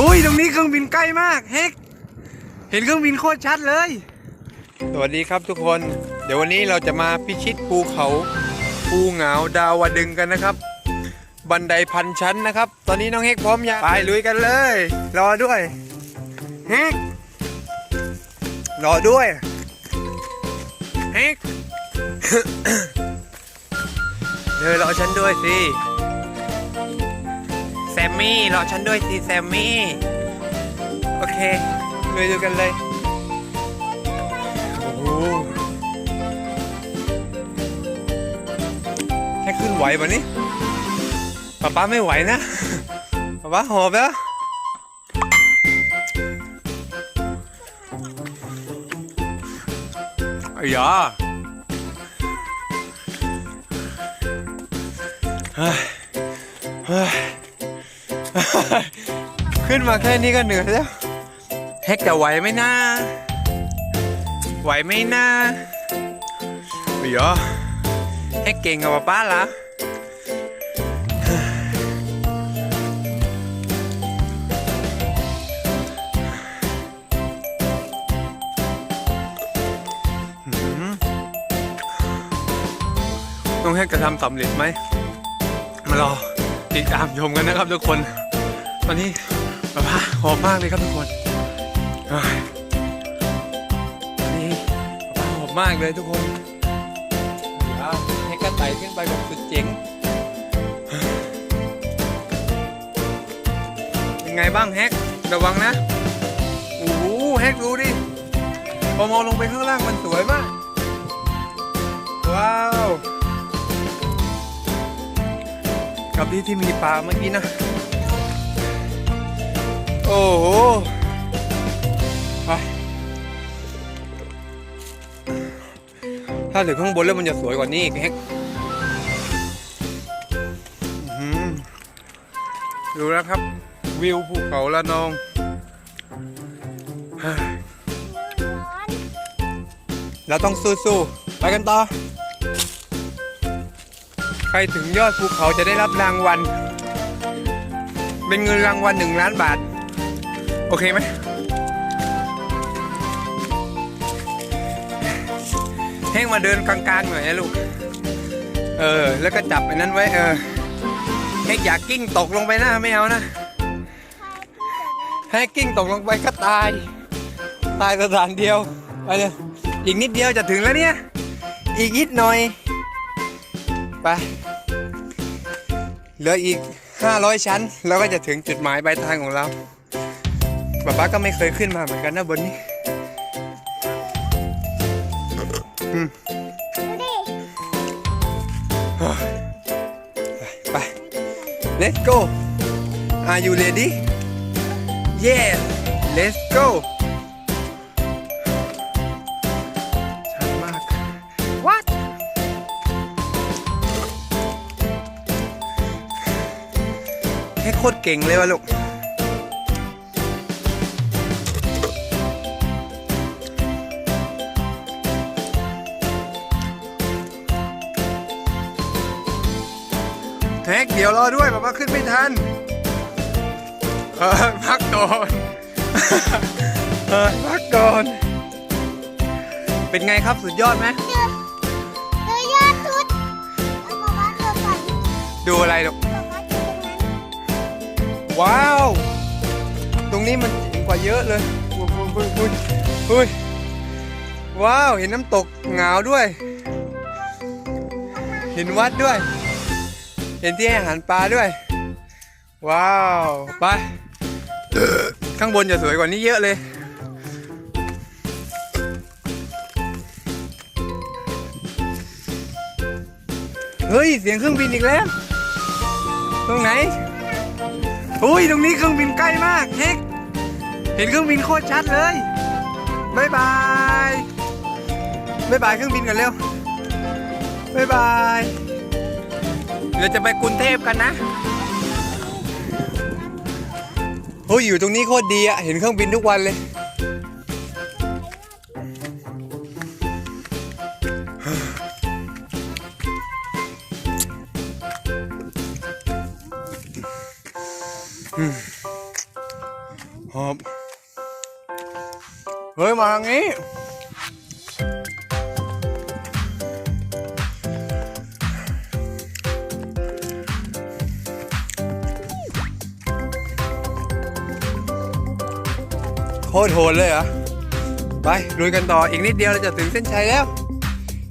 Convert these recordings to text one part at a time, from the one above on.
อุ้ยตรงนี้เครื่องบินใกล้มากเฮกเห็นเครื่องบินโคตรชัดเลย สวัสดีครับทุกคน เดี๋ยววันนี้เราจะมาพิชิตภูเขาภูเหงาดาวดึงกันนะครับ บันไดพันชั้นนะครับ ตอนนี้น้องเฮกพร้อมยังไปลุยกันเลย รอด้วยเฮกรอด้วยเฮกเธอรอฉันด้วยสิแซมมี่รอฉันด้วยสิแซมมี่ โอเคลุยดูกันเลย โอ้โหแค่ขึ้นไหวปะนี่ป๊าป๊าไม่ไหวนะป๊าป๊าหอบแล้วไอ้ยาเฮ้ยเฮ้ย ขึ้นมาแค่นี้ก็เหนื่อยแล้วเฮกจะไหวไหมนะไหวไหมนะเฮ้ยอะเฮกเก่งกับป๊าป้าเหรอหืมต้องเฮกจะทำสำเร็จไหมมารอติดตามชมกันนะครับทุกคน ตอนนี้แบบว่าหอมมากเลยครับทุกคนเฮ้ยตอนนี้แบบว่าหอมมากเลยทุกคนเดี๋ยวให้กระไต่ขึ้นไปแบบสุดเจ๋งเป็นไงบ้างแฮกระวังนะโอ้โหแฮกดูดิพอมองลงไปข้างล่างมันสวยมาก ว้าวกับที่ที่มีปลาเมื่อกี้นะ โอ้โหไปถ้าถึงข้างบนแล้วมันจะสวยกว่านี้อีกแฮกดูแล้วครับ วิวภูเขาละนองฮ้ยเราต้องสู้ๆ ไปกันต่อ ใครถึงยอดภูเขาจะได้รับรางวัล เป็นเงินรางวัลหนึ่งล้านบาท โอเคไหมแห้งมาเดินกลางๆหน่อยนะลูก เออ แล้วก็จับไอ้นั้นไว้ เออแห้งอยากกิ้งตกลงไปนะไม่เอานะให้กิ้งตกลงไปก็ตาย ตายสถานเดียว ไปเลย อีกนิดเดียวจะถึงแล้วเนี่ย อีกนิดหน่อย ไป เหลืออีก 500 ชั้นแล้วก็จะถึงจุดหมายปลายทางของเรา ป๊าป๊าก็ไม่เคยขึ้นมาเหมือนกันนะบนนี้อืมไป let's go are you ready yes let's go ชันมาก what ให้โคตรเก่งเลยวะลูก แท็กเดี๋ยวรอด้วยป๊าป๊าขึ้นไม่ทันเออพักก่อนเออพักก่อน เป็นไงครับสุดยอดไหมเรือยอดทุดเอามาดูก่อนดูอะไรลูกตัววัดตรงนั้นว้าว ตรงนี้มันเจ๋งกว่าเยอะเลยอุ้ยอุ้ยอุ้ยอุ้ยว้าว เห็นน้ำตกเหงาด้วย เห็นวัดด้วย เห็นที่อาหารปลาด้วย ว้าว ไป ข้างบนจะสวยกว่านี้เยอะเลย เฮ้ย เสียงเครื่องบินอีกแล้ว ตรงไหน อุ้ย ตรงนี้เครื่องบินใกล้มากเฮกเห็นเครื่องบินโคตรชัดเลยบายบายบายบายเครื่องบินกันเร็วบายบาย เราจะไปกรุงเทพกันนะโอ้ยอยู่ตรงนี้โคตรดีอะเห็นเครื่องบินทุกวันเลยอืมหอบเฮ้ย มาทางนี้ คตรโหดเลยเหรอ ไปลุยกันต่ออีกนิดเดียวเราจะถึงเส้นชัยแล้ว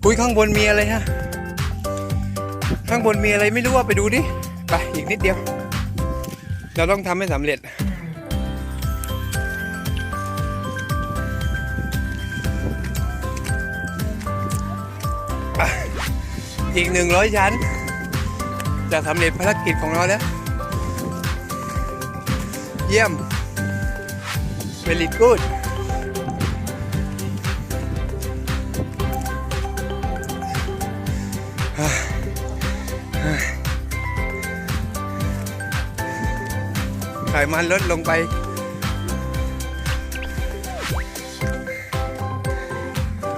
คุยข้างบนมีอะไรฮะ ข้างบนมีอะไรไม่รู้ว่าไปดูดิ ไปอีกนิดเดียว เราต้องทำให้สำเร็จอีกหนึ่งร้อยชั้น จะสำเร็จภารกิจของเราแล้ว เยี่ยม very good ไขมันลดลงไป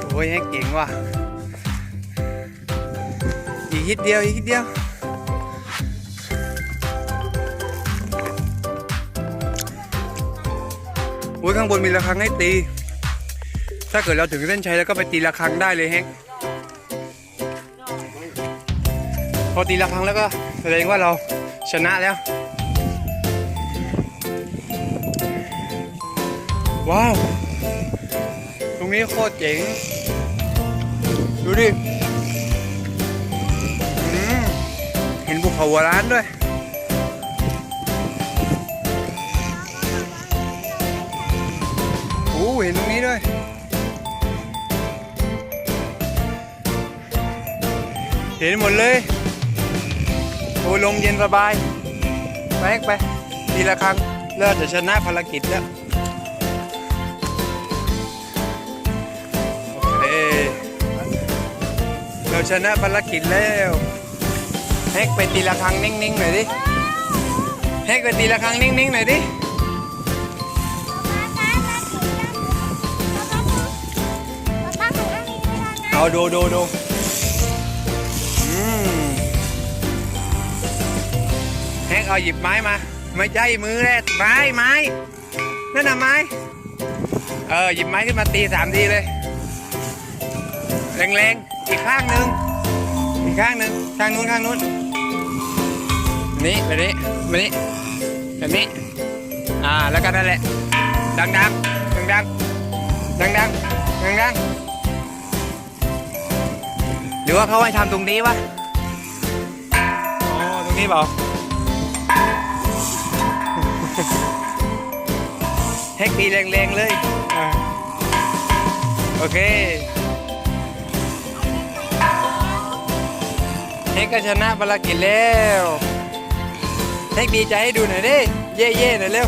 โอ้ยแฮกเก่งว่ะ อีกนิดเดียว อีกนิดเดียว อ้ยข้างบนมีระฆังให้ตี ถ้าเกิดเราถึงเส้นชัยแล้วก็ไปตีระฆังได้เลยแฮกพอตีระฆังแล้วก็แสดงว่าเราชนะแล้ว ว้าว ตรงนี้โคตรเจ๋ง ดูดิเห็นภูเขาหัวร้านด้วย อ้เห็นตรงนี้ด้วยเห็นหมดเลยโอ้ลมเย็นสบายไปไปทีละครั้งเลิศจะชนะภารกิจแล้วโอเคเราชนะภารกิจแล้วแฮกไปตีละครั้งนิ่งๆหน่อยดิแฮกไปตีละครั้งนิ่งๆหน่อยดิ เอาดูดูดูอืมแฮกเอาหยิบไม้มา ไม่ใช่มือแรกไม้ไม้นั่นน่ะไม้ เออ หยิบไม้ขึ้นมาตีสามทีเลย แรงๆ อีกข้างหนึ่งอีกข้างหนึ่งข้างนู้นข้างนู้นนี่แบบนี้แบบนี้แบบนี้ อ่า แล้วก็นั่นแหละ ดังๆ ดังๆ ดังๆ ดังๆ หรือว่าเขาให้ทำตรงนี้วะอ๋อตรงนี้เปล่าแฮกดีแรงๆเลยอ่าโอเคเฮกก็ชนะภารกิจแล้วเฮกดีใจให้ดูหน่อยดิ เย่ๆหน่อยเร็ว